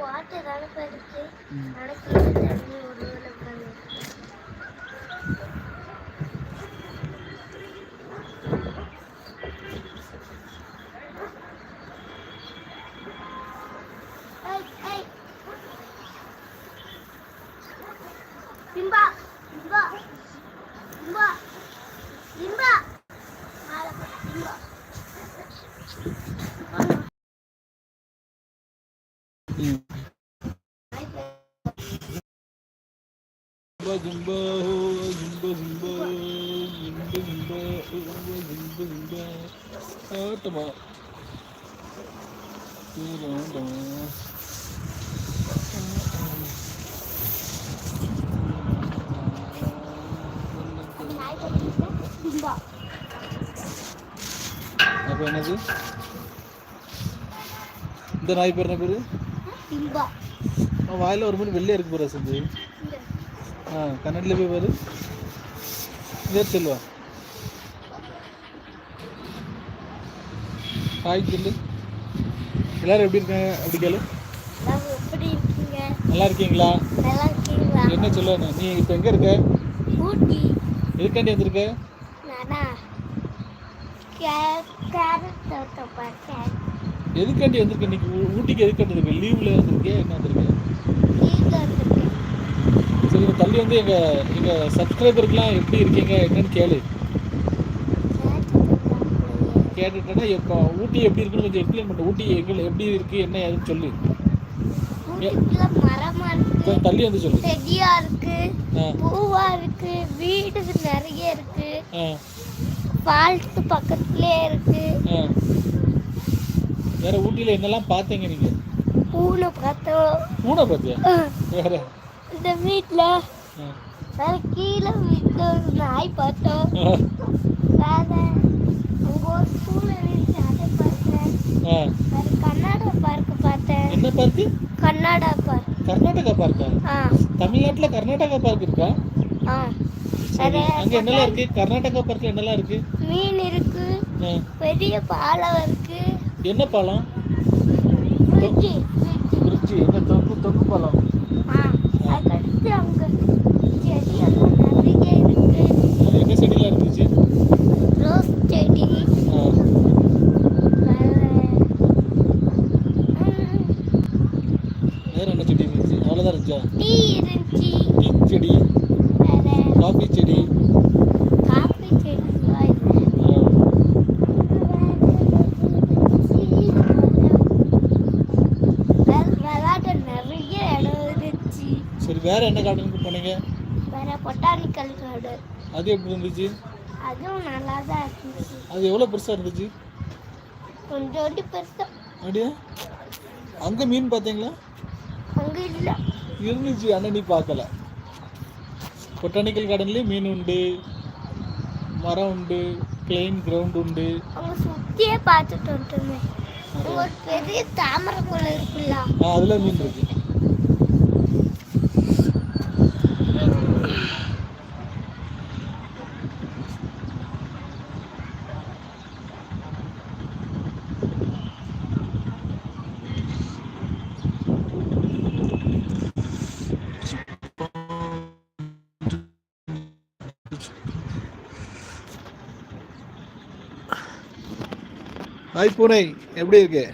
Water அனுப்பிருக்கு ம். ஆட்டமா தூராண்டா. அப்ப என்னது இந்த நாய் பேர் என்ன பேரு அவன் வாயில ஒரு மணி வெள்ளையா இருக்கு பாரு செஞ்சு. ஆ கன்னடியில் போய் பாரு. வேர் செல்வா. ஹாய் சொல்லு. எல்லாரும் எப்படி இருக்காங்க? அப்படி கேளு. நல்லா இருக்கீங்களா? நல்லா இருக்கீங்களா? என்ன சொல்லணும் நீ இப்போ எங்கே இருக்க? ஊட்டி. எதுக்காண்டி வந்திருக்க? கேரட் தோட்டம் பார்த்தேன். எதுக்காண்டி வந்திருக்க? இன்னைக்கு ஊட்டிக்கு எதுக்காண்டி இருக்க லீவில் வந்திருக்கே என்ன வந்திருக்க வந்துருக்கேன். சரி இங்க தள்ளி வந்து எங்கள் எங்கள் சப்ஸ்கிரைபருக்குலாம் எப்படி இருக்கீங்க? என்னன்னு கேளு. கேட்டுட்டேன்னா இப்போ ஊட்டி எப்படி இருக்குன்னு கொஞ்சம் எக்ஸ்பிளைன் பண்ணு. ஊட்டி எங்கே எப்படி இருக்கு? என்ன ஏதுன்னு சொல்லு. கொஞ்சம் தள்ளி வந்து சொல்லு. செடியா இருக்கு. பூவா இருக்கு. வீடு நிறைய இருக்கு. ஃபால்ஸ் பக்கத்துலயே இருக்கு. வேற ஊட்டியில் என்னெல்லாம் பார்த்தீங்க நீங்கள் பூனை பார்த்தோம். பூனை பார்த்தியா? வேற? இந்த வீட்டில். வேற கீழே வீட்டில் ஒரு நாய் பார்த்தோம். வேற அங்கே ஒரு பூனை இருந்துச்சு அதை பார்த்தேன். வேற கர்நாடகா பார்க் பார்த்தேன். என்ன பார்க்கு கர்நாடகா பார்க் கர்நாடகா பார்க்கா தமிழ்நாட்டில் கர்நாடகா பார்க் இருக்கா? அங்கே என்னெல்லாம் இருக்கு? கர்நாடகா பார்க்கில் என்னெல்லாம் இருக்கு? மீன் இருக்கு. பெரிய பாலம் இருக்கு. என்ன ஃப்ரிட்ஜு பிரிட்ஜி. என்ன நிறைய இருக்கு. அது என்ன செடிலாம் இருந்துச்சு? ரோஸ் செடி. வேற. என்ன செடி இருந்துச்சு? அவ்வளோதான் இருந்துச்சா? டீ செடி. காஃபி செடி காஃபி செடி ஆ. விளையாட நிறைய இடம் இருந்துச்சு சரி வேற என்ன கார்டனுக்கு போனீங்க? வேற பொட்டானிக்கல் கார்டன் அது எப்படி இருந்துச்சு? அதுவும் நல்லா தான் இருந்துச்சு. அது எவ்வளோ பெருசாக இருந்துச்சு? கொஞ்சோண்டு பெருசா. அப்படியா? அங்கே மீன் பார்த்தீங்களா? அங்க இல்லை. இருந்துச்சு ஆனால் நீ பார்க்கல. பொட்டானிக்கல் கார்டன்லேயும் மீன் உண்டு மரம் உண்டு பிளெயின் கிரவுண்ட் உண்டு. அவங்க சுத்தியே பார்த்துட்டு வந்துட்டோமே. ஒரு பெரிய தாமரை குளம் இருக்குல்ல. அதில் மீன் இருக்கு. ஹாய் பூனை எப்படி இருக்கு?